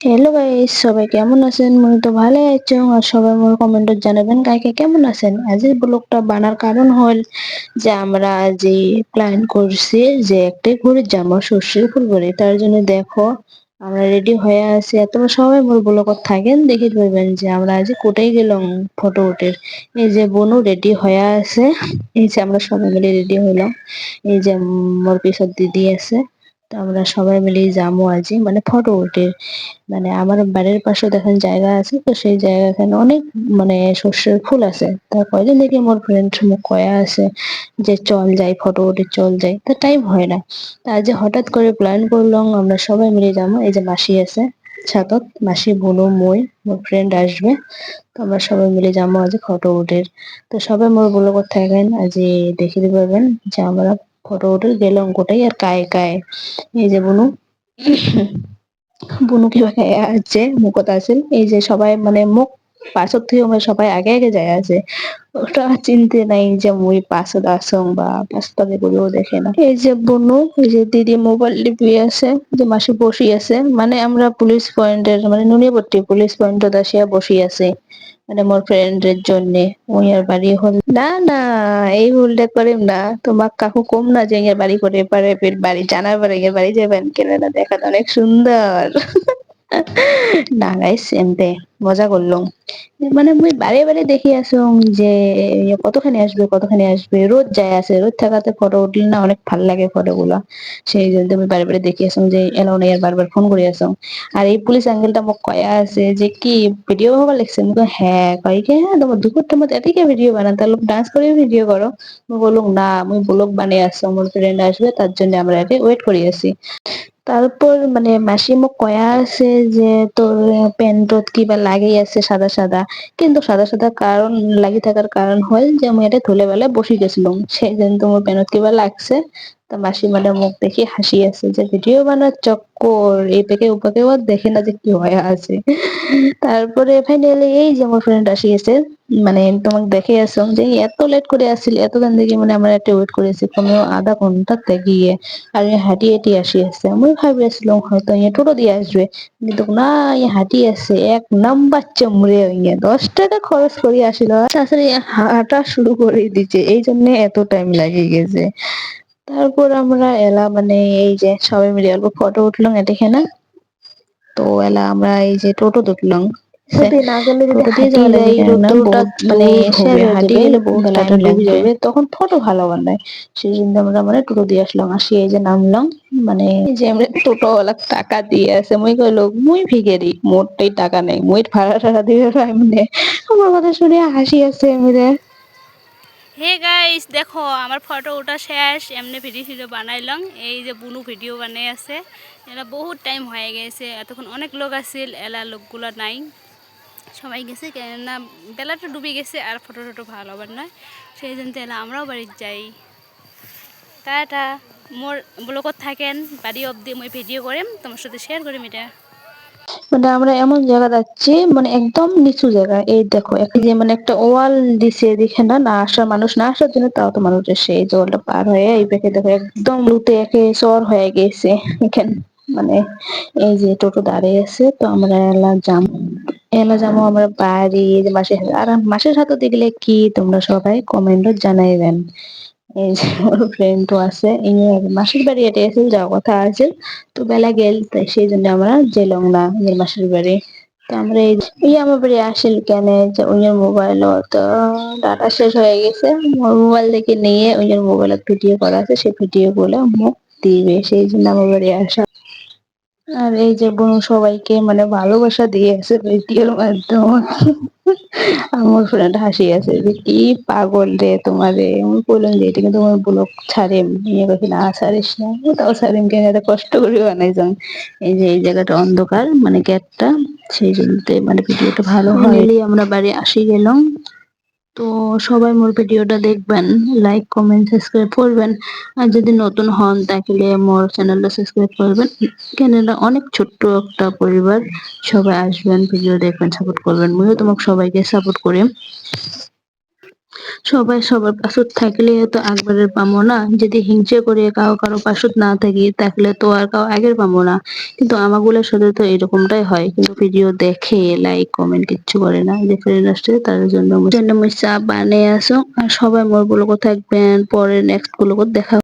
Hello guys সবাই কেমন আছেন? মুই তো ভালো আছো আর সবাই মোর কমেন্টত জানাবেন কাকে কেমন আছেন? আজ আজকের ব্লগটা বানার কারণ হল যে আমরা যে প্ল্যান করছি যে একটা ঘুরে শ্বশুর ফুল করে তার জন্য দেখো, আমরা রেডি হয়ে আছি। আর তোমরা সবাই মোর ব্লগত থাকেন, দেখে পারবেন যে আমরা আজ কোথায় গেলাম ফটো উঠে। এই যে বনু রেডি হয়ে আছে। এই যে আমরা সবাই মিলে রেডি হইলাম। এই যে মোর পিছত দিদি আছে। তো আমরা সবাই মিলে যাব আজি মানে ফটো উঠে। মানে আমার বাড়ির পাশে দেখেন জায়গা আছে, তো সেই জায়গা এখানে অনেক মানে শস্যের ফুল আছে। তা কয়দিন থেকে মোর ফ্রেন্ড কয়া আছে যে চল যাই ফটো উঠে চল যাই। তো টাইম হয় না। তা আজ হঠাৎ করে প্ল্যান করলাম, আমরা সবাই মিলে যাব। এই যে মাসি আছে ছাতত মাসি, বোনো, মই মোর ফ্রেন্ড আসবে। তো আমরা সবাই মিলে যাব আজ ফটো উঠে। তো সবাই মোর বলে কথা থাকেন আজ দেখিতে পারবেন যে আমরা উঠে গেল অঙ্কটাই আর কায় কায়। এই যে বুনু বুনু খাই আছে, মুখত আছে এই যে সবাই মানে মোক পাছত থেকে মানে সবাই আগে আগে যায় আছে ওটা চিনতে নাই যে মুই পাছত আসং বা আগে বলেও দেখে না। এই যে বুনু, এই যে দিদি মোবাইল টিপি আছে, যে মাসি বসি আছে মানে আমরা পুলিশ পয়েন্টের মানে নুনিপট্টি পুলিশ পয়েন্টত আসিয়া বসি আছে। মানে মোর ফ্রেন্ডের জন্য, মুই আর বাড়ি হল না না, এই ভুলটা করিম না। তোমার কাকু কম না যে ইয়ে বাড়ি করে পারে বাড়ি জানার পরে ইয়ে বাড়ি যাবেন কেন না? দেখাত অনেক সুন্দর। না গাইস এমতে মজা করলাম। মানে মুই বারে বারে দেখি আসুম যে কতখানি আসবে কতখানি আসবে। রোজ যায় আছে রোজ থাকাতে ফটো উঠলে না অনেক ভালো লাগে ফটো গুলা। সেই জন্য আমি বারে বারে দেখি আসুম যে এলাও নাই আর বারবার ফোন করে আসুম আর এই পুলিশ আঙ্কেলটা মোক কয়া আছে যে, কি ভিডিও হবার লাগছে? মুই হ্যাঁ কয় কি হ্যাঁ তোমার দুপুরটার মধ্যে এদিকে ভিডিও বানান তাহলে ডান্স করে ভিডিও করো মুই বললাম না, মুই ব্লগ বানিয়ে আসছি আমার ফ্রেন্ড আসবে তার জন্য আমরা ওয়েট করে আছি। তারপর মানে মাসি মোক কয়া আছে যে তোর প্যান্টত কিবা লাগি আছে সাদা সাদা। কিন্তু সাদা সাদা কারণ, লাগি থাকার কারণ হল যে মুই এটা ধুলে বেলা বসি গেছিলাম। সেই জন্য তো মোর প্যান্টত কিবা লাগছে। তা মানে মুখ দেখে হাসি আছে যে ভিডিও বানার চক্কর এই পেকে ওপাকেও আর দেখে না যে কি হয়ে আছে। তারপরে ফাইনালি এই যে আমার ফ্রেন্ড আসিয়েছে মানে তোমাকে দেখে আসুন যে এত লেট করে আসছিল এতক্ষণ থেকে মানে আমরা একটা ওয়েট করেছি কমেও আধা ঘণ্টা গিয়ে। আর হাঁটি হাঁটি আসি আসছে আমি ভাবি আসলাম হয়তো ইয়ে টোটো দিয়ে আসবে, কিন্তু না ইয়ে হাঁটি আসছে এক নাম্বার চমড়ে ইয়ে দশ টাকা খরচ করে আসিল। আসলে হাঁটা শুরু করে দিচ্ছে এই জন্য এত টাইম লাগে গেছে। তারপর আমরা এলা মানে এই যে সবাই মিলে অল্প ফটো উঠলাম এটিখানে তো এলা আমরা এই যে টোটো উঠলাম না দিয়ে মানে মানে। তখন ফটো ভালো বানায় সেই জন্য আমরা মানে টোটো দিয়ে আসলাম আসি এই যে নামলাম মানে যে আমরা টোটো ওয়ালা টাকা দিয়ে আছে মুই কইলো মুই ভিগেরি মোরটাই টাকা নেই মুই ভাড়া টাড়া দিবে পাইমনে আমার কথা শুনে হাসি আছে এমনি হে গাইস দেখো, আমার ফটো ওঠা শেষ, এমনি ভিডিও ভিডিও বানাইলাম। এই যে বুনু ভিডিও বানাই আছে। এলা বহুত টাইম হয়ে গেছে। এতক্ষণ অনেক লোক আছিল, এলা লোকগুলো নাই। সবাই গেছে, কেননা বেলাটা ডুবে গেছে, আর ফটো টটো ভালো হবার নয় সেই জন্য এলা আমরাও বাড়িতে যাই। টাটা। মোর ব্লগত থাকেন, বাড়ি অবধি মই ভিডিও করিম। তোমার সাথে শেয়ার করিম এটা। মানে আমরা এমন জায়গা যাচ্ছি মানে একদম নিচু জায়গা। এই দেখো যে মানে একটা ওয়াল দিছে এদিকে না না আসার মানুষ, না আসার জন্য তাও তো মানুষ এসে এই ওয়ালটা পার হয়ে এই পেকে দেখো একদম লুটে একে চর হয়ে গেছে। এখানে মানে এই যে টোটো দাঁড়িয়ে আছে, তো আমরা এলা যাম। এলা যাব আমরা বাড়ি মাসের আর মাসের হাতে দেখলে কি তোমরা সবাই কমেন্টত জানাইবেন। এই যে ওর ফ্রেন্ড তো আছে ইনি মাসির বাড়ি এটা এসে যাওয়ার কথা আছে, তো বেলা গেল তাই সেই জন্য আমরা গেলাম না নিজের মাসির বাড়ি। তো আমরা এই ওই আমার বাড়ি আসিল কেন? যে ওইয়ের মোবাইল তো ডাটা শেষ হয়ে গেছে মোবাইল থেকে নিয়ে ওইয়ের মোবাইল ভিডিও করা আছে, সেই ভিডিও গুলো মুখ দিবে, সেই জন্য আমার বাড়ি আসা আর এই যে বোন সবাইকে মানে ভালোবাসা দিয়েছে ভিডিওর মাধ্যমে। আমার ফ্রেন্ড হাসি আছে যে, কি পাগল রে তোমারে আমি বললাম যে, এটা কিন্তু তোমার ব্লগ ছাড়েম, নিয়ে কইছি না ছাড়িস না। তাও ছাড়িম কেন? এত কষ্ট করে বানাইছাম এই যে, এই জায়গাটা অন্ধকার মানে গেটটা সেই জন্যতে মানে ভিডিওটা ভালো হয়। আমরা বাড়ি আসি গেলাম। তো সবাই মোর ভিডিওটা দেখবেন লাইক কমেন্ট সাবস্ক্রাইব করবেন। আর যদি নতুন হন, তাহলে মোর চ্যানেলটা সাবস্ক্রাইব করবেন। কেননা অনেক ছোট্ট একটা পরিবার। সবাই আসবেন ভিডিও দেখবেন সাপোর্ট করবেন। ময়ও তোমাকে সবাইকে সাপোর্ট করি। সবাই সবার পাশত থাকলে তো একবারের পামো না। যদি হিংসে করে কাউ কারও পাশত না থাকি, তাহলে তো আর কাউ আগের পামো না। কিন্তু আমাগুলোর সাথে তো এরকমটাই হয়। কিন্তু ভিডিও দেখে লাইক কমেন্ট কিচ্ছু করে না। যে ফ্রেন্ড আসছে, তার জন্য জন্য মুই চাপ বানিয়ে আসো আর সবাই মোরগুলো থাকবেন। পরে নেক্সটগুলো দেখা